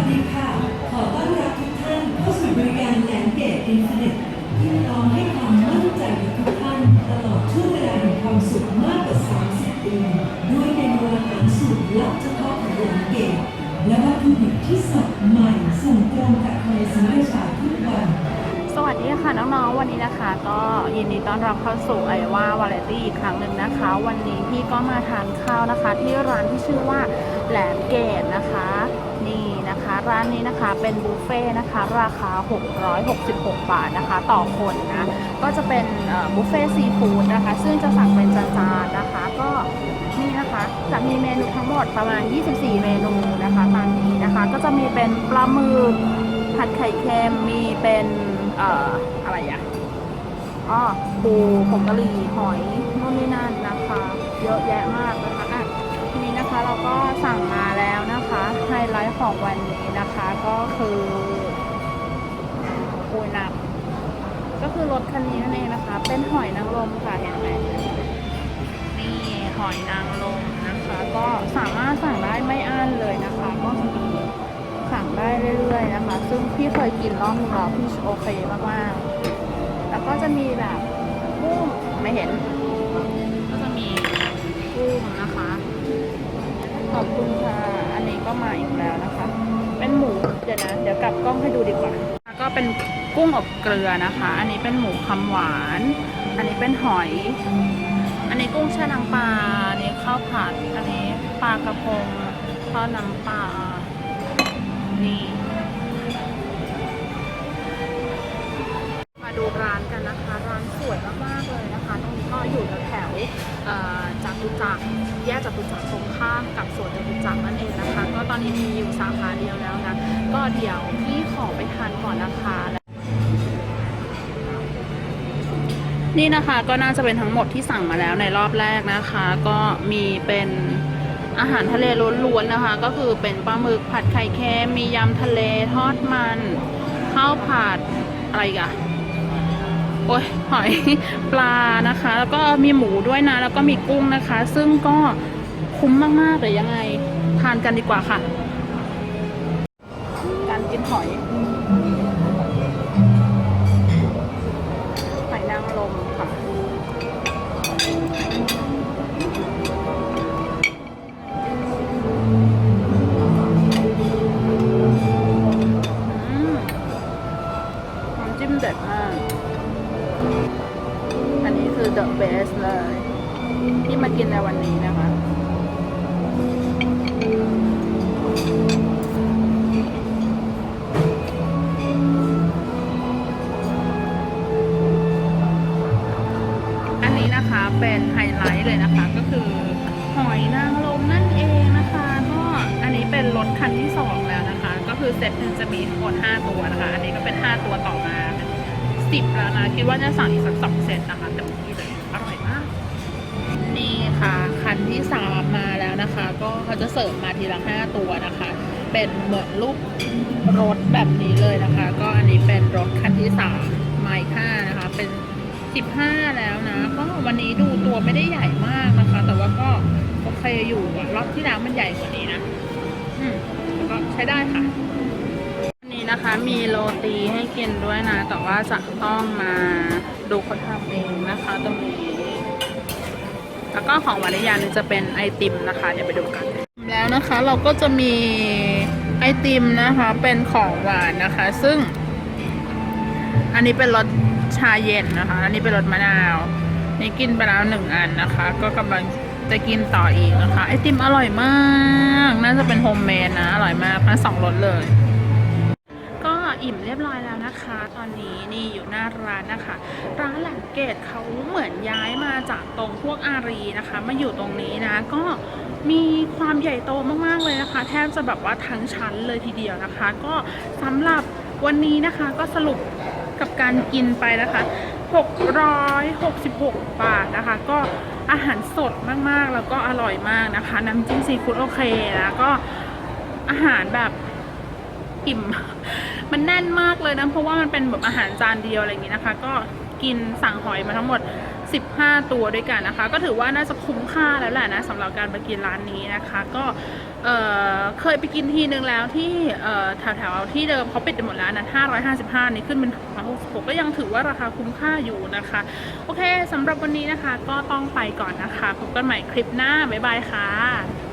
สดีค่ะ ขอต้อนรับทุกท่านเข้าสู่บริการแลนเกตอินเทอร์เน็ตที่พร้อมให้ความมั่นใจกับทุกท่าน ตลอดช่วงเวลาแห่งความสุขมากกว่า 30 ปี ด้วยเมนูอาหารสูตรลับเฉพาะของแลนเกตและวัตถุดิบที่สดใหม่ส่งตรงจากทะเลศรีราชาทุกวันสวัสดีค่ะน้องๆ วันนี้นะคะ ก็ยินดีต้อนรับเข้าสู่ไอว่าวาไรตี้อีกครั้งหนึ่งนะคะ วันนี้พี่ก็มาทานข้าวนะคะ ที่ร้านที่ชื่อว่าแหลมเกตนะคะ ร้านนี้นะคะเป็นบุฟเฟ่ต์นะคะ ราคา 666 บาทนะคะ ต่อคนนะ ก็จะเป็นบุฟเฟ่ต์ซีฟู้ดนะคะ ซึ่งจะสั่งเป็นจานๆนะคะ ก็นี่นะคะจะมีเมนูทั้งหมดประมาณ 24 เมนูนะคะตามนี้นะคะ ก็จะมีเป็นปลาหมึกผัดไข่เค็มมีเป็นเอ่ออะไรอะอ๋อปูผงกะหรี่หอยนู่นนี่นั่นนะคะ เยอะแยะมากนะคะ นี้นะคะเราก็สั่งมาแล้วนะคะไฮไลท์ของวันนี้นะคะก็คือปูนักก็คือรถคันนี้นั่นเองนะคะ เป็นหอยนางรมค่ะเห็นไหมนี่หอยนางรมนะคะ ก็สามารถสั่งได้ไม่อั้นเลยนะคะ ก็คือสั่งได้เรื่อยๆนะคะ ซึ่งพี่เคยกินรอบนึงแล้วพี่โอเคมากๆแล้วก็จะมีแบบกุ้งไม่เห็น ก็มาอีกแล้วนะคะ เป็นหมูเดี๋ยวนะเดี๋ยวกลับกล้องให้ดูดีกว่าก็เป็นกุ้งอบเกลือนะคะ อันนี้เป็นหมูคำหวาน อันนี้เป็นหอย อันนี้กุ้งแช่น้ำปลาอันนี้ข้าวผัดอันนี้ปลากระพงทอดน้ำปลานี่มาดูร้านกันนะคะ ร้านสวยมากๆเลยนะคะตรงนี้ก็อยู่แถว ๆเอ่อจตุจักรแยกจตุจักรตรงข้ามกับสวนจตุจักรนั่นเองนะคะ ก็ตอนนี้มีอยู่สาขาเดียวแล้วนะ ก็เดี๋ยวพี่ขอไปทานก่อนนะคะนี่นะคะก็น่าจะเป็นทั้งหมดที่สั่งมาแล้วในรอบแรกนะคะ ก็มีเป็นอาหารทะเลล้วนๆนะคะ ก็คือเป็นปลาหมึกผัดไข่เค็มมียำทะเลทอดมันข้าวผัดอะไรกอะ โอ้ยหอยปลานะคะ แล้วก็มีหมูด้วยนะ แล้วก็มีกุ้งนะคะ ซึ่งก็คุ้มมากๆเลยยังไงทานกันดีกว่าค่ะ การกินหอย คือ the best เลย ที่มากินในวันนี้นะคะอันนี้นะคะเป็นไฮไลท์เลยนะคะก็คือหอยนางรมนั่นเองนะคะก็อันนี้เป็นรถคันที่สองแล้วนะคะ ก็คือเซตหนึ่งจะมีทั้งหมด5ตัวนะคะ อันนี้ก็เป็น 5 ตัวต่อมาสิบแล้วนะ คิดว่าจะสั่งอีกสักสองเซตนะคะ เขาจะเสิร์ฟมาทีละห้าตัวนะคะ เป็นเหมือนรูปรถแบบนี้เลยนะคะ ก็อันนี้เป็นรถคันที่สามไมค์ห้านะคะ เป็นสิบห้าแล้วนะ ก็วันนี้ดูตัวไม่ได้ใหญ่มากนะคะ แต่ว่าก็โอเคอยู่รอบที่แล้วมันใหญ่กว่านี้นะอืมก็ใช้ได้ค่ะนี้นะคะมีโรตีให้กินด้วยนะ แต่ว่าจะต้องมาดูเขาทำเองนะคะตรง แล้วก็ของวานยานี่จะเป็นไอติมนะคะ เดี๋ยวไปดูกัน แล้วนะคะเราก็จะมีไอติมนะคะเป็นของหวานนะคะ ซึ่ง อันนี้เป็นรสชาเย็นนะคะ อันนี้เป็นรสมะนาวนี่กินไปแล้วหนึ่งอันนะคะ ก็กำลังจะกินต่ออีกนะคะ ไอติมอร่อยมาก น่าจะเป็นโฮมเมดนะ อร่อยมากทั้งสองรสเลย นะคะ ตอนนี้นี่อยู่หน้าร้านนะคะ ร้านหลมเกตเขาเหมือนย้ายมาจากตรงพวกอารีนะคะ มาอยู่ตรงนี้นะก็มีความใหญ่โตมากๆเลยนะคะ แทบจะแบบว่าทั้งชั้นเลยทีเดียวนะคะ ก็สำหรับวันนี้นะคะก็สรุปกับการกินไปนะคะ 666 บาทนะคะ ก็อาหารสดมากๆ แล้วก็อร่อยมากนะคะ น้ำจิ้มซีฟู้ดโอเคนะก็อาหารแบบ อิ่ม มันแน่นมากเลยนะ เพราะว่ามันเป็นแบบอาหารจานเดียวอะไรอย่างนี้นะคะ ก็กินสั่งหอยมาทั้งหมด 15 ตัวด้วยกันนะคะ ก็ถือว่าน่าจะคุ้มค่าแล้วแหละนะสำหรับการไปกินร้านนี้นะคะ ก็เเคยไปกินทีนึงแล้วที่แถวๆที่เดิมเขาปิดไปหมดแล้วนะ555 นี่ขึ้นเป็น666ก็ยังถือว่าราคาคุ้มค่าอยู่นะคะ โอเคสำหรับวันนี้นะคะก็ต้องไปก่อนนะคะ พบกันใหม่คลิปหน้า บ๊ายบายค่ะ